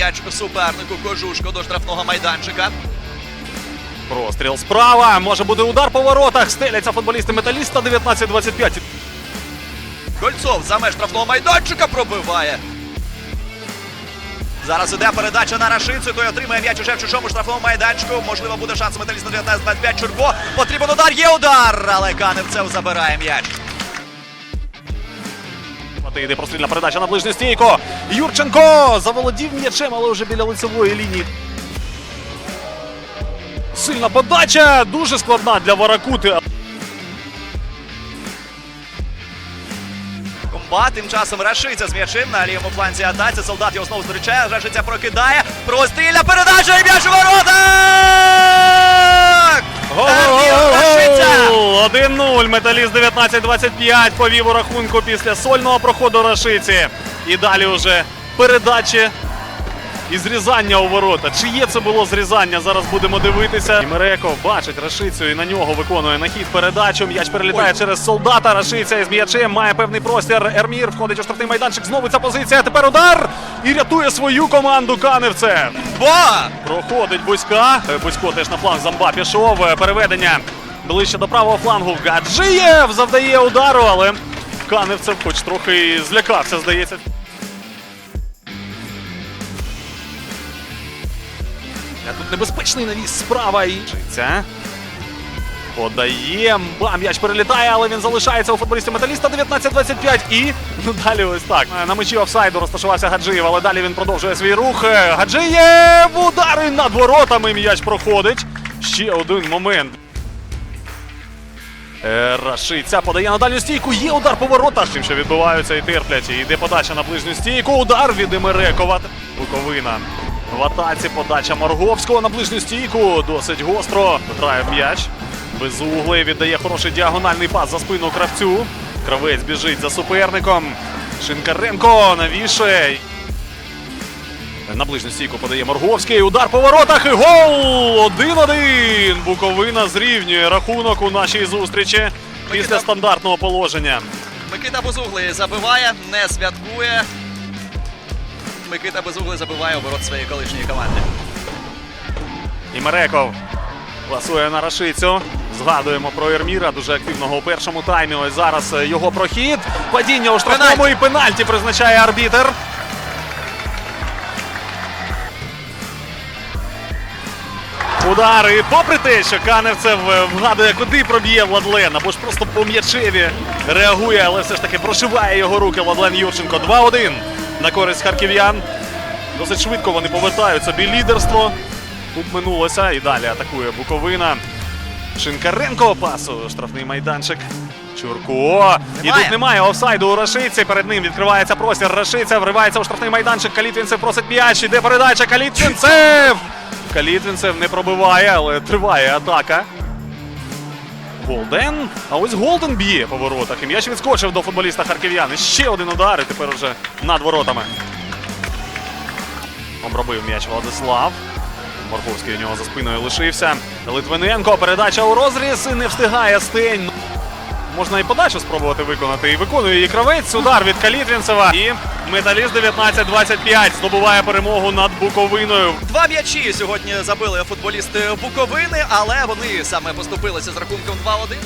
м'яч супернику Кожушко до штрафного майданчика. Простріл справа. Може бути удар по воротах. Стеляться футболісти металіста 19-25. Кольцов за меж штрафного майданчика пробиває. Зараз іде передача на Рашицю, той отримує м'яч уже в чужому штрафному майданчику. Можливо, буде шанс у металіста 19-25. Чурко. Потрібен удар. Є удар, але Каневцев забирає м'яч. Та Йде прострільна передача на ближню стійку. Юрченко заволодів м'ячем, але вже біля лицевої лінії. Сильна подача, дуже складна для Варакути. Комба тим часом Рашиця з м'ячем на лівому фланзі атаці. Солдат його знову зустрічає. Рашиця прокидає. Прострільна передача і м'яч у воротах! Гол! 1-0. Металіст 19-25 повів у рахунку після сольного проходу Рашиці. І далі вже передачі і зрізання у ворота. Чиє це було зрізання? Зараз будемо дивитися. Миреков бачить Рашицю і на нього виконує нахід передачу. М'яч перелітає Ой. через солдата. Рашиця із м'ячем має певний простір. Ермір входить у штрафний майданчик. Знову ця позиція. Тепер удар і рятує свою команду Каневце. Ба! Проходить Бузька. Бузько теж на фланг Замба пішов. Переведення ближче до правого флангу. Гаджиєв завдає удару, але Каневцев хоч трохи злякався, здається. А Тут небезпечний навіс справа і. Це. Подає. Ба, м'яч перелітає, але він залишається у футболістів металіста 19-25. І ну далі ось так. На мечі офсайду розташувався Гаджиєв, але далі він продовжує свій рух. Гаджиєв! Удари над воротами. М'яч проходить. Ще один момент. Е, Рашиця подає на дальню стійку. Є удар по воротах. Тим, що відбуваються і терплять. І Йде подача на ближню стійку. Удар від Емерекова. Буковина. В атаці подача Морговського на ближню стійку. Досить гостро. Грає в м'яч. Безуглий віддає хороший діагональний пас за спину кравцю. Кравець біжить за суперником. Шинкаренко навішує. На ближню стійку подає Морговський. Удар по воротах і гол! 1-1. Буковина зрівнює рахунок у нашій зустрічі після стандартного положення. Микита Безуглий забиває, не святкує. Микита Безуглий забиває оборот своєї колишньої команди. Імереков пасує на Рашицю. Згадуємо про Ерміра, дуже активного у першому таймі. Ось зараз його прохід. Падіння у штрафному і пенальті призначає арбітер. Удар. І попри те, що Каневцев е, вгадує, куди проб'є Владлен, або ж просто по м'ячеві реагує, але все ж таки прошиває його руки Владлен Юрченко. 2-1 на користь харків'ян. Досить швидко вони повертають собі лідерство. Тут минулося і далі атакує Буковина. Шинкаренко пасу. Штрафний майданчик. Чурко. І тут немає офсайду у Рашиці. Перед ним відкривається простір. Рашиця вривається у штрафний майданчик. Калітвінцев просить м'яч. Іде передача. Калітвінцев! Калітвінцев не пробиває, але триває атака. Голден. А ось Голден б'є по воротах. І м'яч відскочив до футболіста харків'ян. Ще один удар. І тепер вже над воротами. Обробив м'яч Владислав. Морковський у нього за спиною лишився. Литвиненко. Передача у розріз. І не встигає стень. Можна і подачу спробувати виконати. І виконує її кравець. Удар від Калітвінцева. І металіст 19-25 здобуває перемогу над Буковиною. Два м'ячі сьогодні забили футболісти Буковини, але вони саме поступилися з рахунком 2-1.